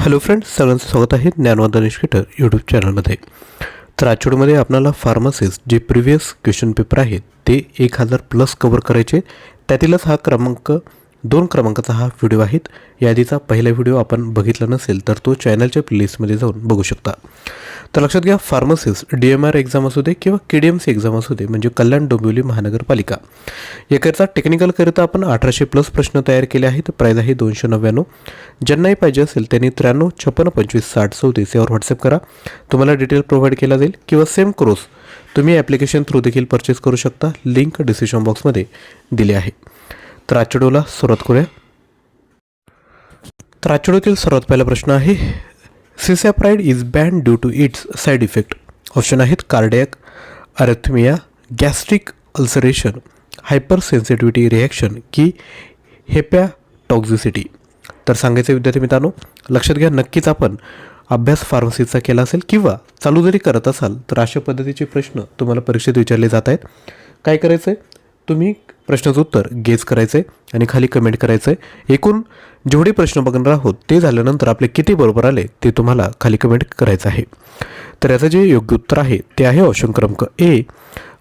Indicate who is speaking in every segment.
Speaker 1: Hello friends सगळ्यांचं स्वागत आहे ज्ञानवंत निष्केटर यूट्यूब चॅनलमध्ये तर आजच्यामध्ये आपल्याला फार्मसिस्ट जे प्रिव्हियस क्वेश्चन पेपर आहेत ते एक हजार प्लस कवर करायचे. त्यातीलच हा क्रमांक दोन क्रमांकाचा हा व्हिडिओ आहेत यादीचा पहिला व्हिडिओ आपण बघितला नसेल तर तो चॅनलच्या प्लेलिस्टमध्ये जाऊन बघू शकता. तर लक्षात घ्या pharmacist D M R exam असू दे किंवा K D M C exam असू दे म्हणजे कल्याण डोंबिवली महानगरपालिका. याकरिता टेक्निकलकरिता आपण अठराशे प्लस प्रश्न तयार केले आहेत. प्राईज आहे दोनशे नव्याण्णव. ज्यांनाही पाहिजे असेल त्यांनी त्र्याण्णव छप्पन्न पंचवीस साठ चौतीस यावर व्हॉट्सअप करा. तुम्हाला डिटेल प्रोव्हाइड केला जाईल किंवा सेम क्रोस तुम्ही ॲप्लिकेशन थ्रू देखील परचेस करू शकता. लिंक डिस्क्रिप्शन बॉक्समध्ये दिली आहे. त्राचडूला सुरुवात करूया. त्राचडूतील सर्वात पहिला प्रश्न आहे cisapride is ban due to its side effect. Option आहेत cardiac arrhythmia gastric ulceration hyper sensitivity reaction की हेपॅटॉक्झिसिटी तर सांगायचं विद्यार्थी मित्रांनो लक्षात घ्या नक्कीच आपण अभ्यास फार्मसीचा केला असेल किंवा चालू जरी करत असाल तर अशा पद्धतीचे प्रश्न तुम्हाला परीक्षेत विचारले जात आहेत. काय करायचं आहे तुम्ही प्रश्नाचं उत्तर गेज करायचं आहे आणि खाली कमेंट करायचं आहे एकूण जेवढे प्रश्न बघणार आहोत ते झाल्यानंतर आपले किती बरोबर आले ते तुम्हाला खाली कमेंट करायचं आहे. तर याचं जे योग्य उत्तर आहे ते आहे ऑप्शन क्रमांक ए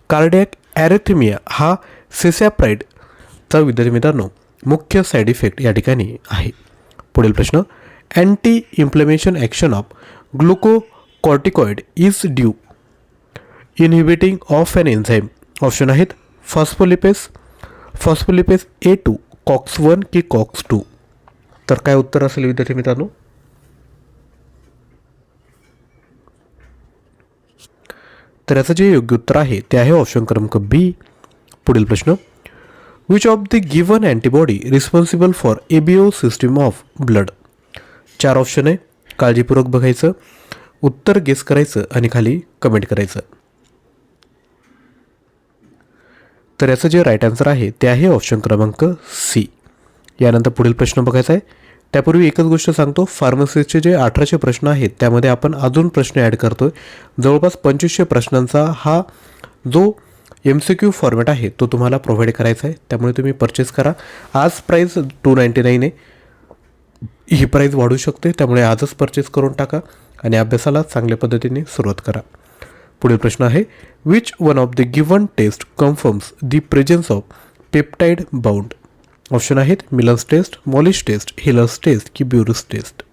Speaker 1: कार्डियक ॲरेथिमिया हा सेसॅप्राईडचा विद्यार्थी मित्रांनो मुख्य साईड इफेक्ट या ठिकाणी आहे. पुढील प्रश्न anti inflammation action of glucocorticoid is due inhibiting of an enzyme option आहेत phospholipase phospholipase A two COX one की कॉक्स टू तर काय उत्तर असेल विद्यार्थी मित्रांनो? तर याचं जे योग्य उत्तर आहे ते आहे ऑप्शन क्रमांक बी पुढील प्रश्न. Which of the given antibody responsible for ABO system of blood चार ऑप्शन आहे. काळजीपूर्वक बघायचं. उत्तर गेस करायचं आणि खाली कमेंट करायचं. तर याचं जे राईट आन्सर आहे ते आहे ऑप्शन क्रमांक सी यानंतर पुढील प्रश्न बघायचा आहे. त्यापूर्वी एकच गोष्ट सांगतो फार्मसीचे जे अठराशे प्रश्न आहेत त्यामध्ये आपण अजून प्रश्न ॲड करतो आहे जवळपास पंचवीसशे प्रश्नांचा हा जो एम सी क्यू फॉर्मॅट आहे तो तुम्हाला प्रोव्हाइड करायचा आहे. त्यामुळे तुम्ही परचेस करा. आज प्राईस टू नाईंटी नाईन आहे. ही प्राईज वाढू शकते त्यामुळे आजच परचेस करून टाका आणि अभ्यासाला चांगल्या पद्धतीने सुरुवात करा. पुढील प्रश्न आहे which one of the given test confirms the presence of peptide bound option आहेत Millon's test Molisch test Heller's test की ब्युरुस टेस्ट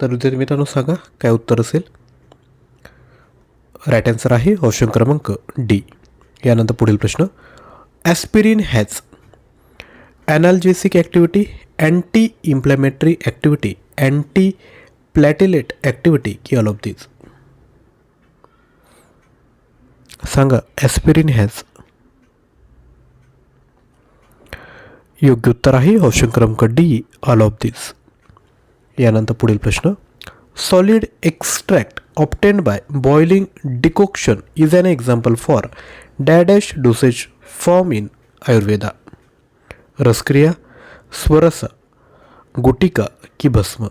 Speaker 1: तर विद्यार्थी मित्रांनो सांगा काय उत्तर असेल? राईट आन्सर आहे ऑप्शन क्रमांक डी यानंतर पुढील प्रश्न. Aspirin has analgesic activity anti inflammatory activity anti platelet activity की ऑल ऑफ दीज? सांगा ॲस्पिरिन हॅज योग्य उत्तर आहे ऑप्शन क्रमांक डी ऑल ऑफ दिस यानंतर पुढील प्रश्न. Solid extract obtained by boiling decoction is an example for dash dash dosage form in Ayurveda rasakriya swarasa gutika की भस्म.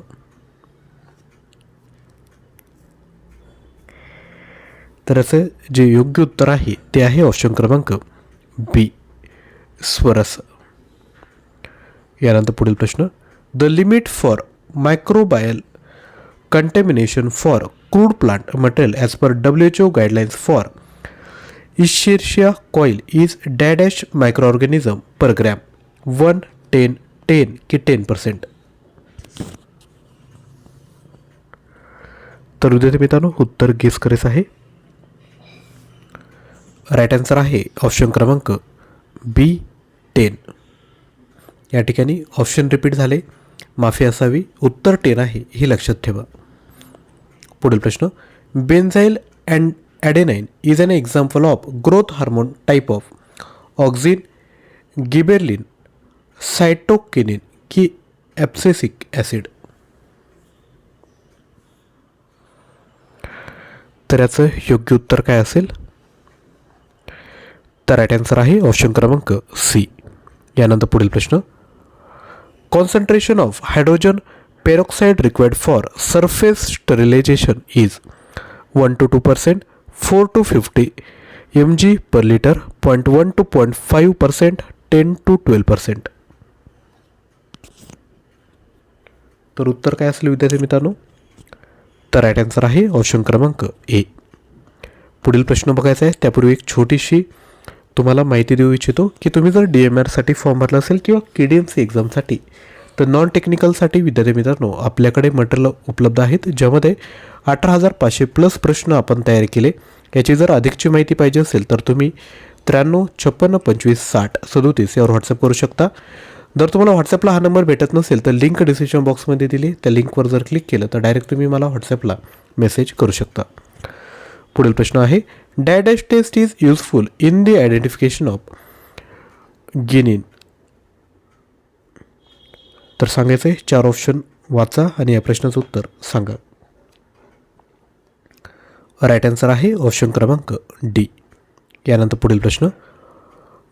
Speaker 1: तर याचं जे योग्य उत्तर आहे ते आहे ऑप्शन क्रमांक बी स्वरस. यानंतर पुढील प्रश्न. The limit for microbial contamination for crude plant material as per W H O guidelines for Escherichia coli is dash dash micro organism per gram one ten ten की टेन पर्सेंट तर विद्यार्थी मित्रांनो उत्तर guess करायचं आहे. Right answer आहे option क्रमांक बी ten या ठिकाणी ऑप्शन रिपीट झाले. माफी असावी. उत्तर टेन आहे. हे लक्षात ठेवा. पुढील प्रश्न. Benzyl and adenine is an example of growth hormone type of auxin gibberellin cytokinin की ॲप्सेसिक ॲसिड तर याचं योग्य उत्तर काय असेल? तर राईट आन्सर आहे ऑप्शन क्रमांक सी. यानंतर पुढील प्रश्न. Concentration of hydrogen peroxide required for surface sterilization is one to two percent four to fifty M G per litre point one to point five percent ten to twelve percent तर उत्तर काय असेल विद्यार्थी मित्रांनो? तर राईट आन्सर आहे option क्रमांक A. पुढील प्रश्न बघायचा आहे. त्यापूर्वी एक छोटीशी तुम्हाला माहिती देऊ इच्छितो की तुम्ही जर डी एम आरसाठी फॉर्म भरला असेल किंवा के डी एम सी एक्झामसाठी तर नॉन टेक्निकलसाठी विद्यार्थी मित्रांनो आपल्याकडे मटेरियल उपलब्ध आहेत ज्यामध्ये अठरा हजार पाचशे प्लस प्रश्न आपण तयार केले. याची जर अधिकची माहिती पाहिजे असेल तर तुम्ही त्र्याण्णव छप्पन्न पंचवीस साठ सदोतीस यावर व्हॉट्सअप करू शकता. जर तुम्हाला व्हॉट्सअपला हा नंबर भेटत नसेल तर लिंक डिस्क्रिप्शन बॉक्समध्ये दिली. त्या लिंकवर जर क्लिक केलं तर डायरेक्ट तुम्ही मला व्हॉट्सअपला मेसेज करू शकता. पुढील प्रश्न आहे Dadash test is useful in the identification of quinine तर सांगायचं आहे चार ऑप्शन वाचा आणि या प्रश्नाचं उत्तर सांगा. राईट आन्सर आहे ऑप्शन क्रमांक डी यानंतर पुढील प्रश्न.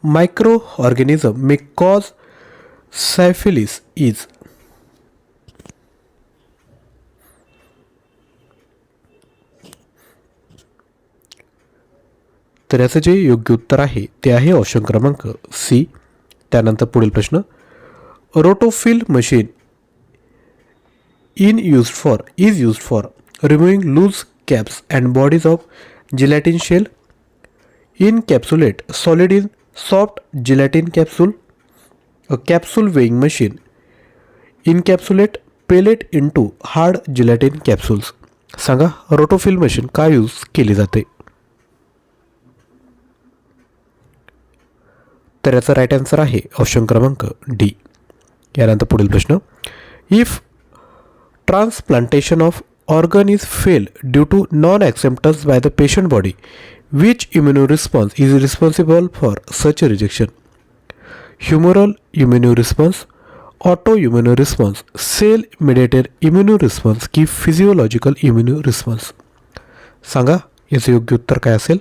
Speaker 1: Micro organism may cause syphilis is तर याचं जे योग्य उत्तर आहे ते आहे ऑप्शन क्रमांक सी त्यानंतर पुढील प्रश्न. Rotofil machine in use for is use for removing loose caps and bodies of gelatin shell encapsulate solid in soft gelatin capsule a capsule weighing machine encapsulate pellet into hard gelatin capsules सांगा Rotofil machine का use केली जाते? तर याचं right answer आहे option क्रमांक D यानंतर पुढील प्रश्न. If transplantation of organ is fail due to non acceptance by the patient body which immuno response is responsible for such rejection humoral immuno response auto immuno response cell mediated immuno response की physiological immuno response सांगा याचं योग्य उत्तर काय असेल?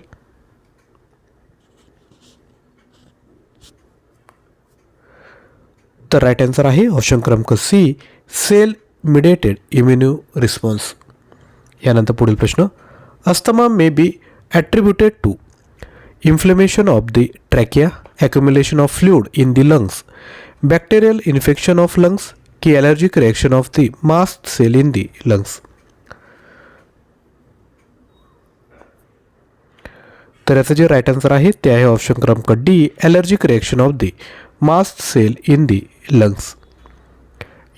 Speaker 1: तर right answer आहे option क्रमांक C cell mediated immune response यानंतर पुढील प्रश्न asthma may be attributed to inflammation of the trachea accumulation of fluid in the lungs bacterial infection of lungs की allergic reaction of the mast cell in the lungs तर याचं जे right answer आहे ते आहे ऑप्शन क्रमांक D allergic reaction of the mast cell in the lungs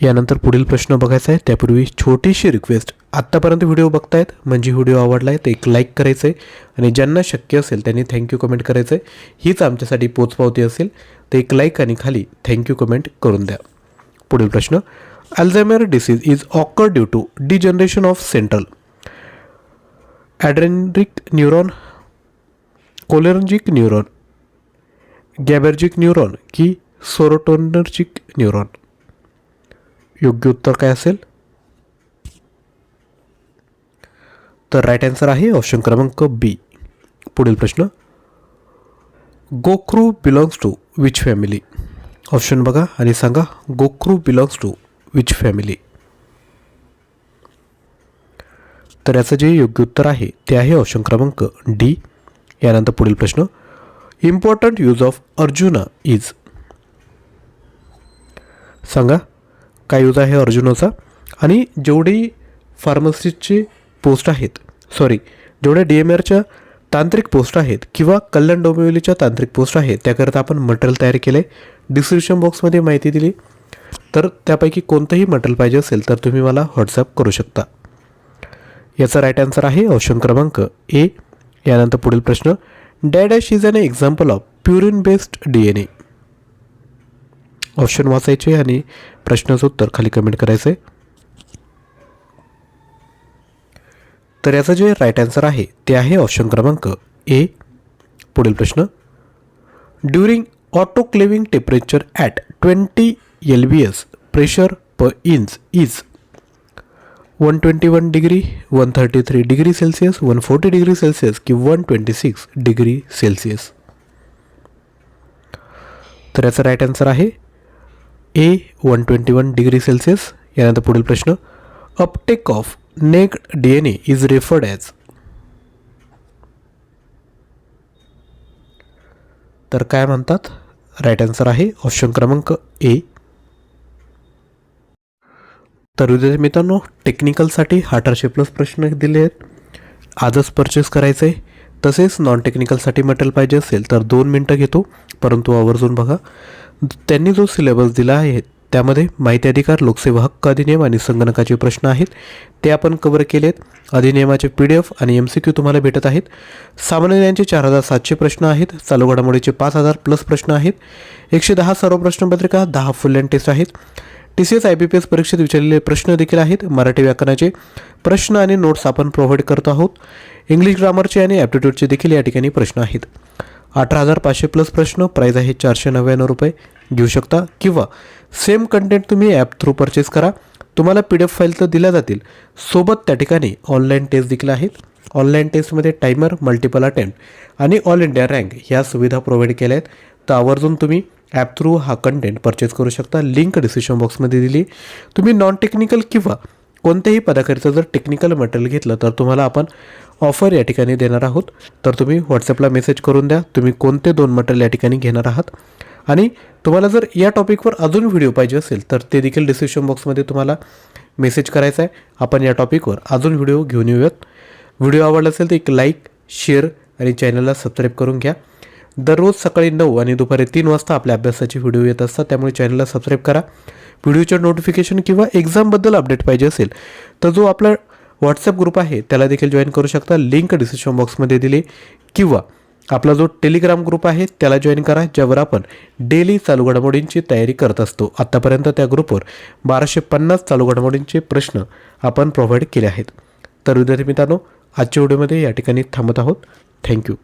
Speaker 1: यानंतर पुढील प्रश्न बघायचा आहे. त्यापूर्वी छोटीशी रिक्वेस्ट आत्तापर्यंत व्हिडिओ बघतायत. म्हणजे व्हिडिओ आवडला आहे तर एक लाईक करायचं आहे आणि ज्यांना शक्य असेल त्यांनी थँक्यू कमेंट करायचं आहे हीच आमच्यासाठी पोचपावती असेल. तर एक लाईक आणि खाली थँक्यू कमेंट करून द्या. पुढील प्रश्न. Alzheimer disease is occur due to degeneration of central adrenergic neuron cholinergic neuron GABAergic neuron की सोरोटोनर्जिक न्यूरॉन. योग्य उत्तर काय असेल? तर राईट आन्सर आहे ऑप्शन क्रमांक बी पुढील प्रश्न. Gokhru belongs to which family option बघा आणि सांगा gokhru belongs to which family तर याचं जे योग्य उत्तर आहे ते आहे ऑप्शन क्रमांक डी यानंतर पुढील प्रश्न. Important use of arjuna is सांगा काय यूज आहे अर्जुनाचा? आणि जेवढी फार्मसिस्टची पोस्ट आहेत सॉरी जेवढ्या डी एम आरच्या तांत्रिक पोस्ट आहेत किंवा कल्याण डोंबिवलीच्या तांत्रिक पोस्ट आहेत त्याकरता आपण मटेरियल तयार केलं आहे डिस्क्रिप्शन बॉक्समध्ये माहिती दिली. तर त्यापैकी कोणतंही मटेरियल पाहिजे असेल तर तुम्ही मला व्हॉट्सअप करू शकता. याचा राईट आन्सर आहे ऑप्शन क्रमांक ए यानंतर पुढील प्रश्न. Dash dash is an example of purine based D N A option वाचायचे आणि प्रश्नाचं उत्तर खाली कमेंट करायचं आहे तर याचं जे राईट आन्सर आहे ते आहे ऑप्शन क्रमांक ए पुढील प्रश्न. During autoclaving temperature at twenty L B S pressure per inch is one twenty one degree one thirty three degree celsius one forty degree celsius की one twenty six degree celsius तर याचा right answer आहे A one twenty one degree celsius यानंतर पुढील प्रश्न uptake of naked D N A is referred as तर काय म्हणतात? राईट आन्सर आहे ऑप्शन क्रमांक ए तर विद्यार्थी मित्रांनो टेक्निकलसाठी अठराशे प्लस प्रश्न दिले आहेत आजच परचेस करायचं आहे तसेच नॉन टेक्निकलसाठी मटेरियल पाहिजे असेल तर दोन मिनटं घेतो. परंतु आवर्जून बघा. त्यांनी जो सिलेबस दिला आहे त्यामध्ये माहिती अधिकार लोकसेवा हक्क अधिनियम आणि संगणकाचे प्रश्न आहेत. ते आपण कव्हर केले आहेत अधिनियमाचे पी डी एफ आणि एम सी क्यू तुम्हाला भेटत आहेत. सामान्य ज्ञानचे चार हजार सातशे प्रश्न आहेत. चालू घडामोडीचे पाच हजार प्लस प्रश्न आहेत. एकशे दहा सर्व प्रश्नपत्रिका दहा फुल अँड टेस्ट आहेत. T C S I B P S परीक्षेत विचारलेले प्रश्न देखील आहेत. मराठी व्याकरणाचे प्रश्न आणि नोट्स आपण प्रोव्हाइड करत आहोत. इंग्लिश ग्रामरचे आणि ॲप्टिट्यूडचे देखील या ठिकाणी प्रश्न आहेत. अठरा हजार पाचशे प्लस प्रश्न प्राईज आहे चारशे नव्याण्णव रुपये. घेऊ शकता किंवा सेम कंटेंट तुम्ही ॲप थ्रू परचेस करा. तुम्हाला पी डी एफ फाईल तर दिल्या जातील. सोबत त्या ठिकाणी ऑनलाईन टेस्ट देखील आहेत. ऑनलाईन टेस्टमध्ये टायमर मल्टिपल अटेम्प्ट आणि ऑल इंडिया रँक ह्या सुविधा प्रोव्हाइड केल्या आहेत. तर आवर्जून तुम्ही ॲप थ्रू हा कंटेंट परचेस करू शकता. लिंक डिस्क्रिप्शन बॉक्समध्ये दिली. तुम्ही नॉन टेक्निकल किंवा कोणत्याही पदाकरिता जर टेक्निकल मटेरियल घेतलं तर तुम्हाला आपण ऑफर या ठिकाणी देणार आहोत. तर तुम्ही व्हॉट्सअपला मेसेज करून द्या. तुम्ही कोणते दोन मटेरियल या ठिकाणी घेणार आहात. आणि तुम्हाला जर या टॉपिकवर अजून व्हिडिओ पाहिजे असेल तर ते देखील डिस्क्रिप्शन बॉक्समध्ये तुम्हाला मेसेज करायचा आहे. आपण या टॉपिकवर अजून व्हिडिओ घेऊन येऊयात. व्हिडिओ आवडला असेल तर एक लाईक शेअर आणि चॅनलला सबस्क्राईब करून घ्या. दररोज सकाळी नऊ आणि दुपारी तीन वाजता आपल्या अभ्यासाचे व्हिडिओ येत असतात त्यामुळे चॅनलला सबस्क्राईब करा. व्हिडिओच्या नोटिफिकेशन किंवा एक्झामबद्दल अपडेट पाहिजे असेल तर जो आपला व्हॉट्सअप ग्रुप आहे त्याला देखील जॉईन करू शकता. लिंक डिस्क्रिप्शन बॉक्समध्ये दिली. किंवा आपला जो टेलिग्राम ग्रुप आहे त्याला जॉईन करा ज्यावर आपण डेली चालू घडामोडींची तयारी करत असतो. आत्तापर्यंत त्या ग्रुपवर बाराशे पन्नास चालू घडामोडींचे प्रश्न आपण प्रोव्हाइड केले आहेत. तर विद्यार्थी मित्रांनो आजच्या व्हिडिओमध्ये या ठिकाणी थांबत आहोत. थँक्यू